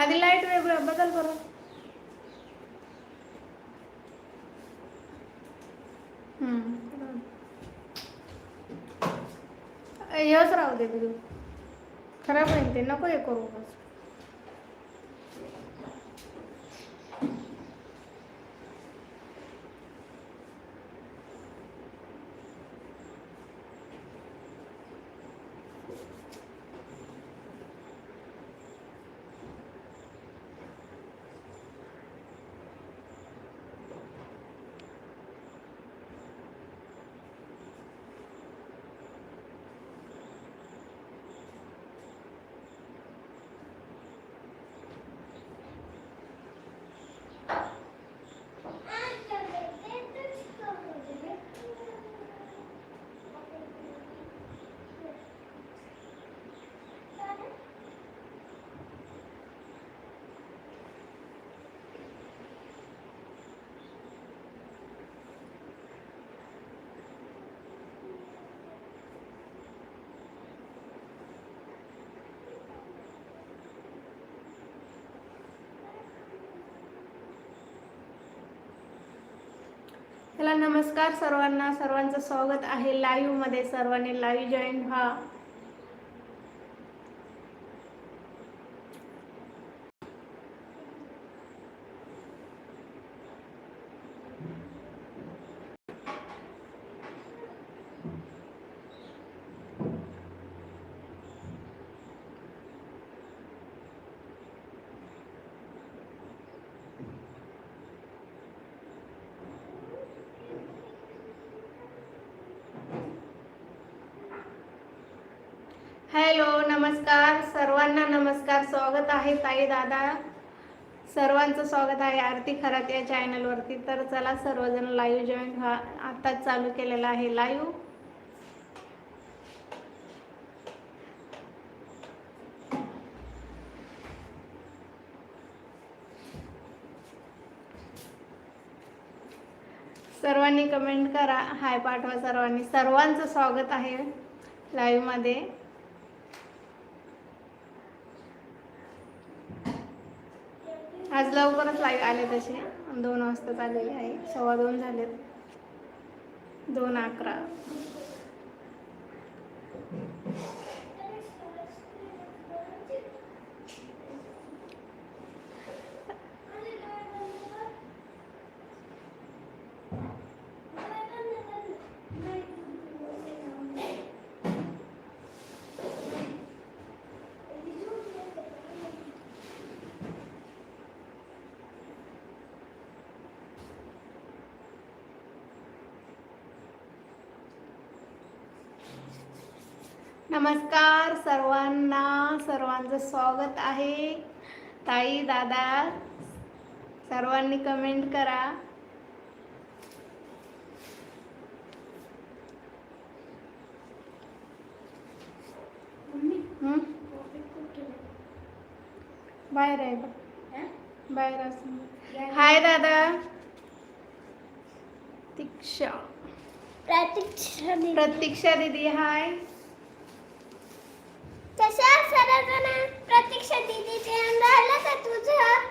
आधी लाइट वेगळं बदल बरं हम्म. हेच राहू दे बिलू खराब होईल ते नको हे करू बस चला नमस्कार सर्वांना. सर्वांचं स्वागत आहे लाईव्हमध्ये सर्वांनी लाईव्ह जॉईन व्हा. हॅलो नमस्कार. सर्वांना नमस्कार. स्वागत आहे ताई दादा. सर्वांचं स्वागत आहे आरती खरात या चॅनलवरती तर चला सर्वजण लाईव्ह जॉईन व्हा. आत्ताच चालू केलेला आहे लाईव्ह सर्वांनी कमेंट करा. हाय पाठवा सर्वांनी. सर्वांचं स्वागत आहे लाईव्हमध्ये आज लवकरच लाईव्ह आले तसे. दोन वाजताच आलेले आहे. सव्वा दोन झालेत. दोन अकरा. नमस्कार सर्वांना सर्वांचं स्वागत आहे. ताई दादा सर्वांनी कमेंट करा? बाहेर आहे बाहेर असं हाय दादा. प्रतीक्षा. प्रतीक्षा दीदी हाय कशा सर्वजण प्रतीक्षा दीदी जेवण राहिलं का तुझं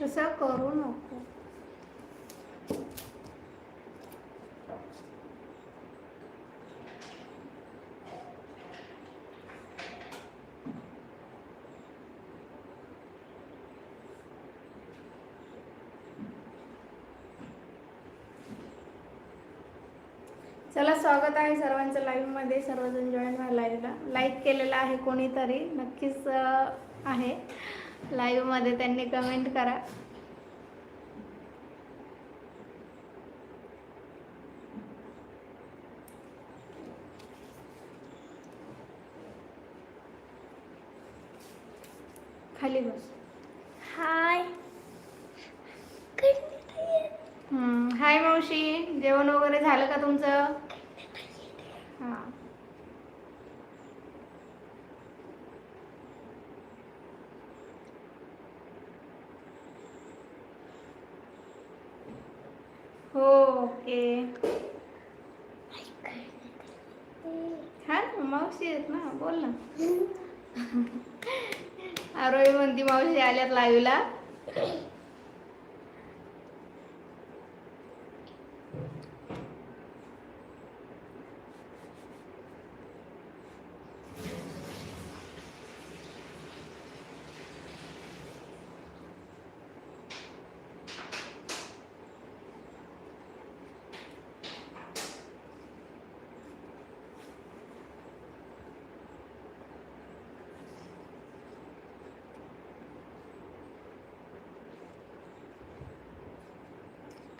तसं करू नको. चला स्वागत आहे सर्वांचं लाईव्हमध्ये सर्वजण जॉईन व्हा लाईव्हला लाईक केलेला आहे कोणीतरी नक्कीच आहे. लाईव्हमध्ये त्यांनी कमेंट करा. खाली बस. हाय हाय मावशी. जेवण वगैरे झालं का तुमचं? म्हणती मावशी आल्यात लाईव्हला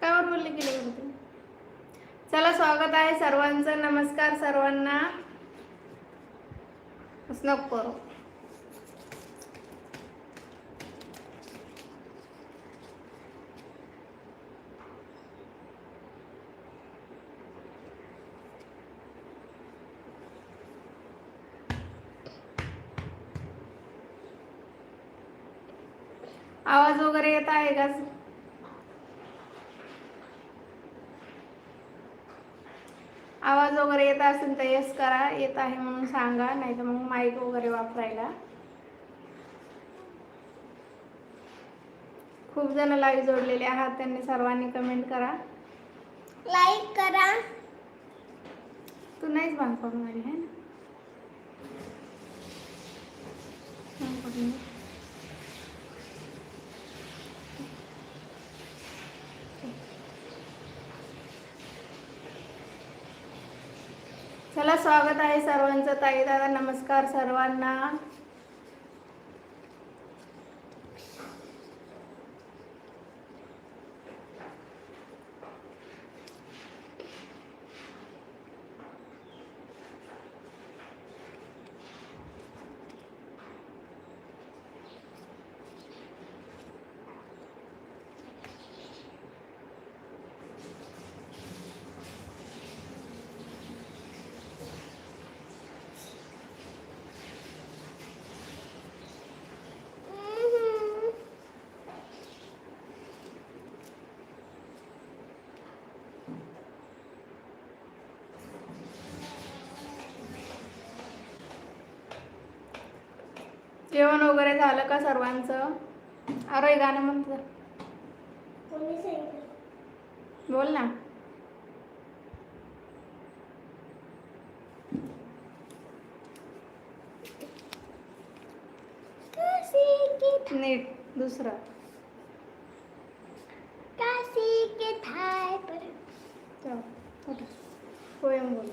काय बोलले गेले होते चला स्वागत आहे सर्वांचं. नमस्कार सर्वांना. असं नको करू. आवाज वगैरे येत आहे का आवाज वगैरे येत असेल तर येस करा येत आहे म्हणून सांगा नाही तर मग माईक वगैरे वापरायला. खूप जण लाईव्ह जोडलेले आहात त्यांनी सर्वांनी कमेंट करा. लाईक करा. तू नाहीच पडून आली आहे ना? भांग स्वागत आहे सर्वांचं. ताई दादा नमस्कार सर्वांना. जेवण वगैरे झालं का सर्वांचं? अरे गाणं म्हणतो. बोल ना. नीट दुसरं. काशी के थाय पर चल पोयम बोल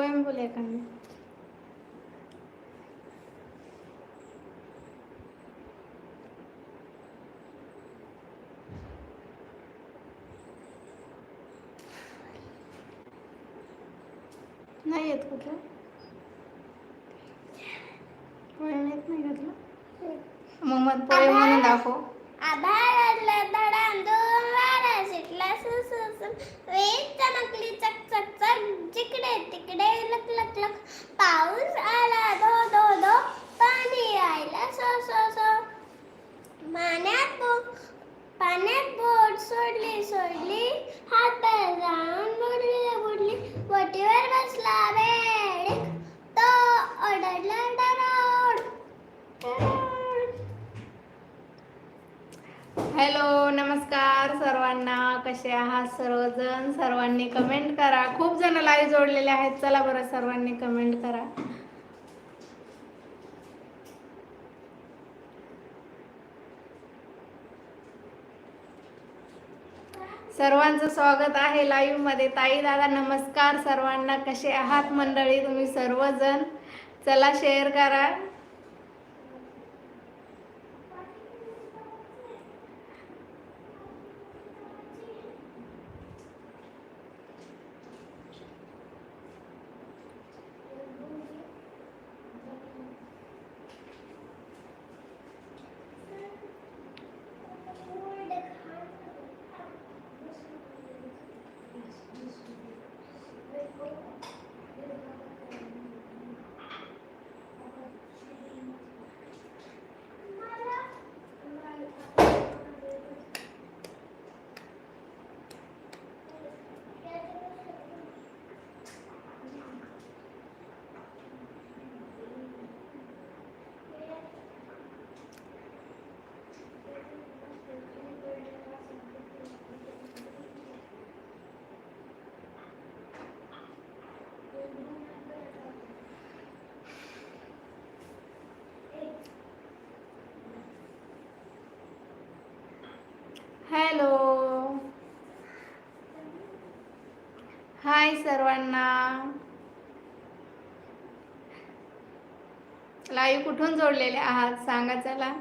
पोयम बोल सोडली हात पाय जाऊन बुडली बुडली वटीवर बसला बेड तो ओरडला डरोड हॅलो नमस्कार सर्वांना. कसे आहात सर्वजण? सर्वांनी कमेंट करा. खूप जण लाईव्ह जोडलेले आहेत. चला बरं सर्वांनी कमेंट करा. सर्वांचं स्वागत आहे लाईव्हमध्ये. ताई दादा नमस्कार सर्वांना. कसे आहात मंडळी? तुम्ही सर्वजण? चला शेअर करा. हॅलो. हाय सर्वांना. लाईव्ह कुठून जोडलेले आहात? सांगा चला.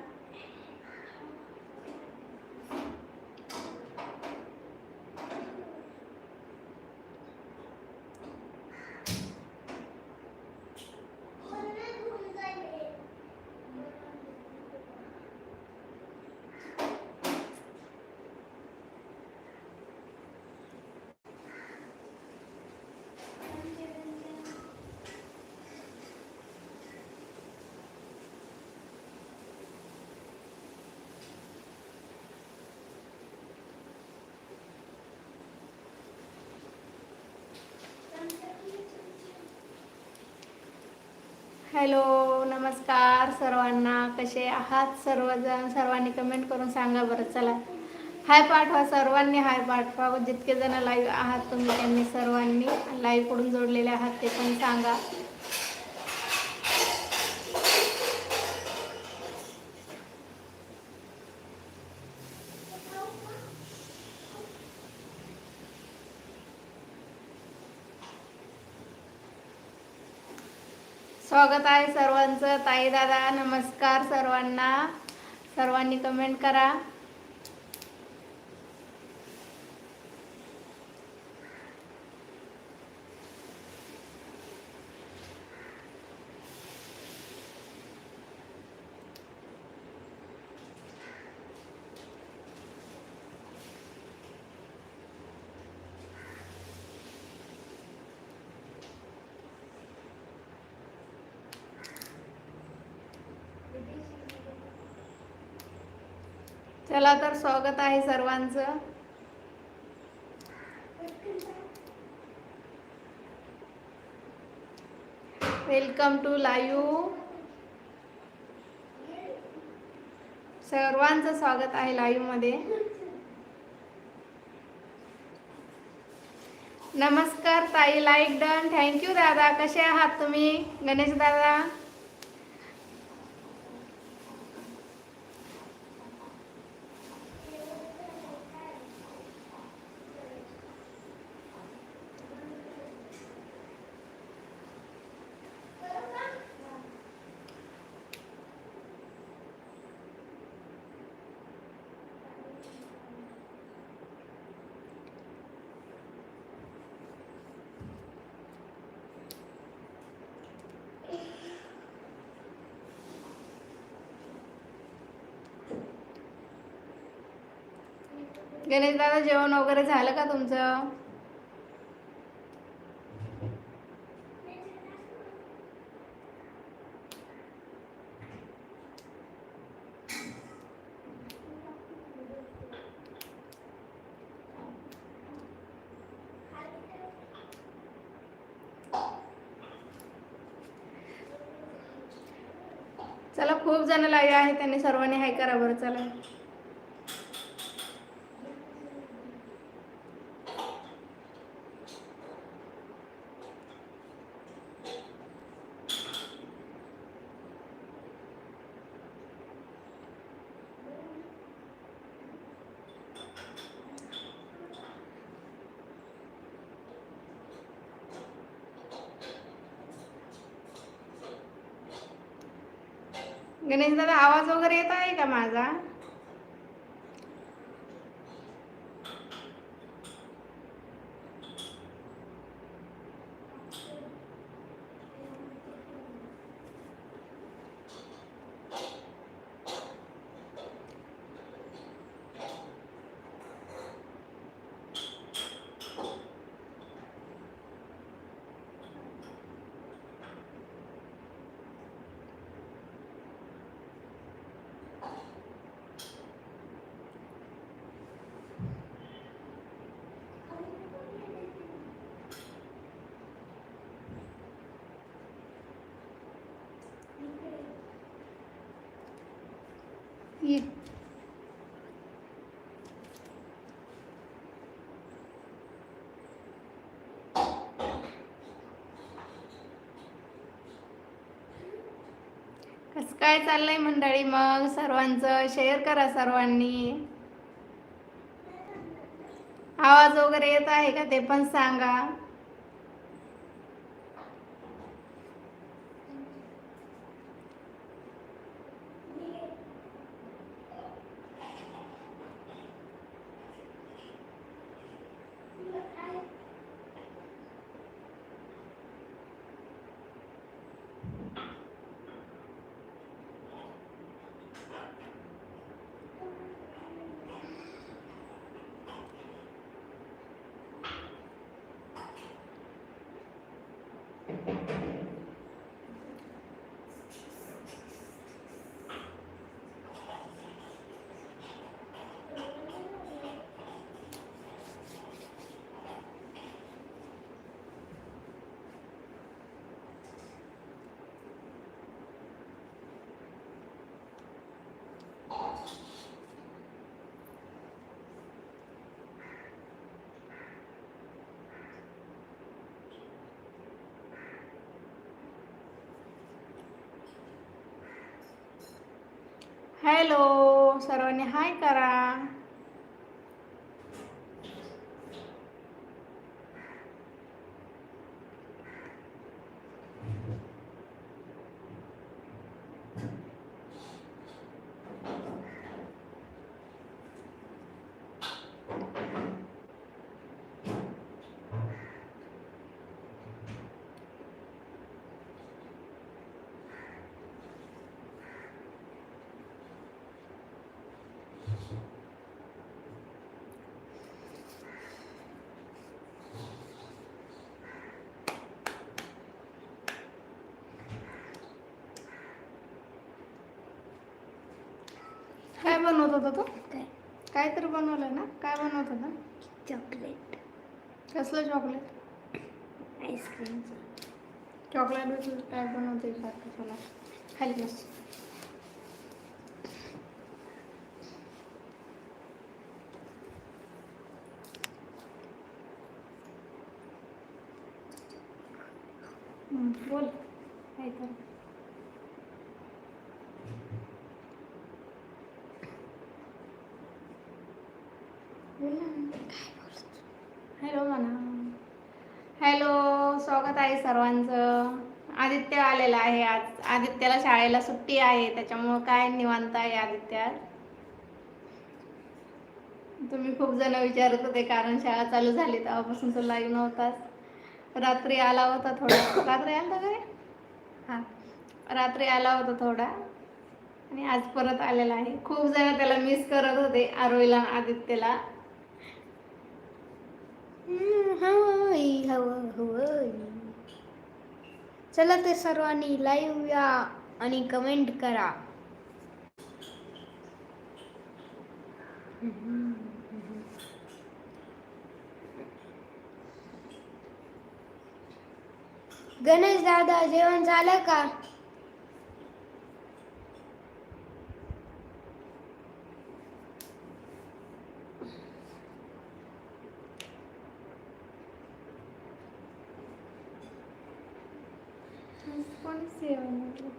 हॅलो नमस्कार सर्वांना. कसे आहात सर्वजण? सर्वांनी कमेंट करून सांगा बरं. चला. हाय पाठवा सर्वांनी. हाय पाठवा. जितके जण लाईव्ह आहात तुम्ही त्यांनी सर्वांनी लाईव्हकडून जोडलेले आहात ते पण सांगा. स्वागत आहे सर्वांचं. ताई दादा नमस्कार सर्वांना. सर्वांनी कमेंट करा. चला तर स्वागत आहे सर्वांचं. वेलकम टू लाईव्ह सर्वांचं स्वागत आहे लाईव्हमध्ये नमस्कार ताई लाईक डन थँक्यू दादा. कसे आहात तुम्ही? गणेश दादा. गणेश दादा जेवण वगैरे झालं का तुमचं? चला खूप जण लाईव्ह आहे त्यांनी सर्वांनी हाय करा बरं चला. गणेश दादा आवाज वगैरे येत आहे का माझा? ये. कसं काय चाललंय मंडळी मग सर्वांचं? शेअर करा सर्वांनी. आवाज वगैरे येत आहे का ते पण सांगा. Bye. हॅलो सर्वांनी हाय करा काय बनवत होता तू? काय? काय तर बनवलं ना? काय बनवत होता? चॉकलेट. कसलं चॉकलेट? आईस्क्रीम चॉकलेट काय बनवते सारखं तुला खाली बस हम्म, बोल काय कर बोल ना हॅलो म्हणा हॅलो स्वागत बाबांचं आदित्य आलेला आहे आज. आदित्याला शाळेला सुट्टी आहे त्याच्यामुळं काय निवांत आहे आदित्य? तुम्ही खूप जण विचारत होते कारण शाळा चालू झाली तेव्हापासून तो लाईव्ह नव्हताच रात्री आला होता थोडा. रात्री आला होता का हा. रात्री आला होता थोडा. आणि आज परत आलेला आहे. खूप जण त्याला मिस करत होते आरोईला आदित्यला. हवं हवं. चला तर सर्वांनी लाईव्ह या आणि कमेंट करा. गणेश दादा जेवण झालं का? कोण सेवा म्हटलं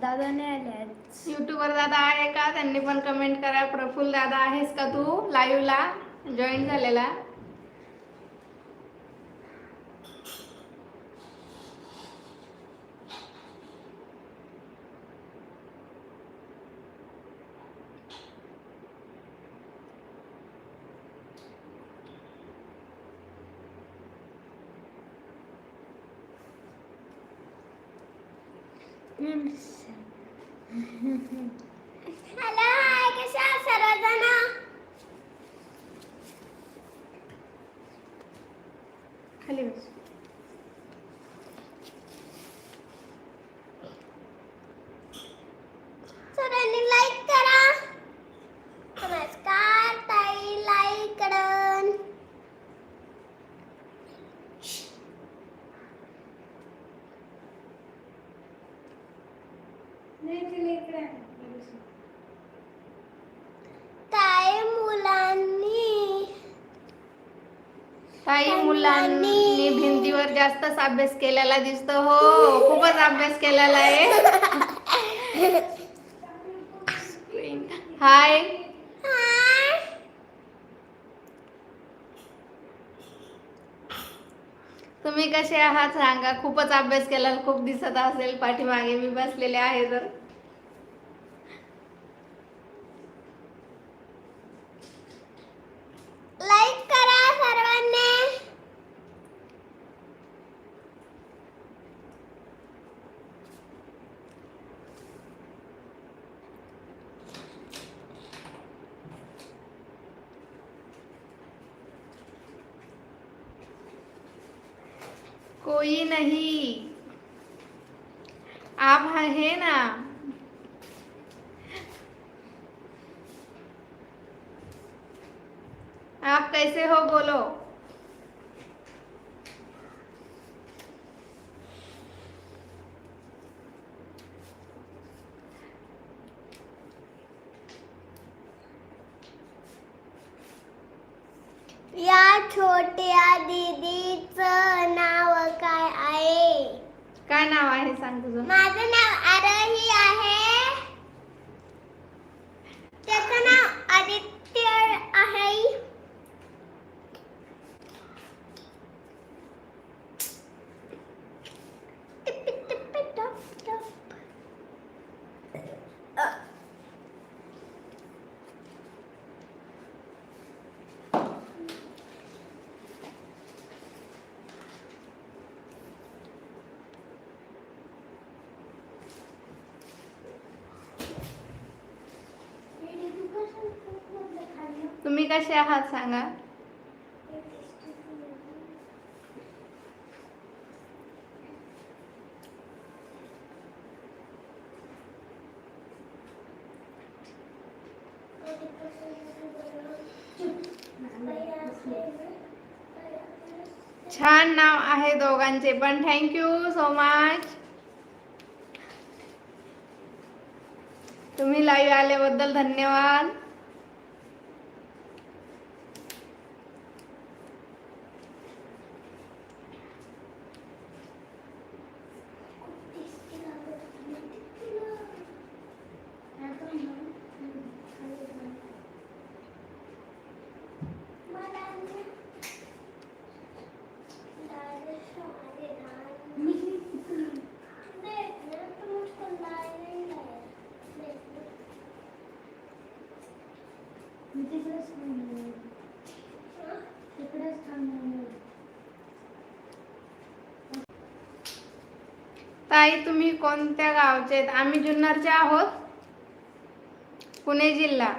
दादा नाही आले आहेत युट्यूबर दादा आहे का? त्यांनी पण कमेंट करा. प्रफुल्ल दादा आहेस का तू? लाईव्हला जॉईन झालेला? हॅलो हाय कशा आहात सर्वजण खाली बस सर्वांनी लाईक करा नमस्कार ताई लाईक करन ताई मुलांनी काही मुलांनी भिंतीवर जास्तच अभ्यास केलेला दिसतो. हो खूपच अभ्यास केलेला आहे. हाय तुम्ही कसे आहात सांगा. खूपच अभ्यास केला खूप दिसत असेल. पाठीमागे मी बसलेले आहे तर लाईक करा सर्वांनी कोई नहीं आप है ना आप कैसे हो बोलो या छोट्या दीदीचं नाव काय आहे काय नाव आहे सांग तुझं माझं नाव आरही आहे त्याचं नाव आदित्य आहे टिपी टिपी टप टप. अ. तुम्ही कसे आहात सांगा. छान नाव आहे दोघांचे पण थँक्यू सो मच तुम्ही लाईव्ह आल्याबद्दल धन्यवाद. ताई तुम्ही कोणत्या गावचे आहेत? आम्ही जुन्नरचे आहोत. पुणे जिल्हा.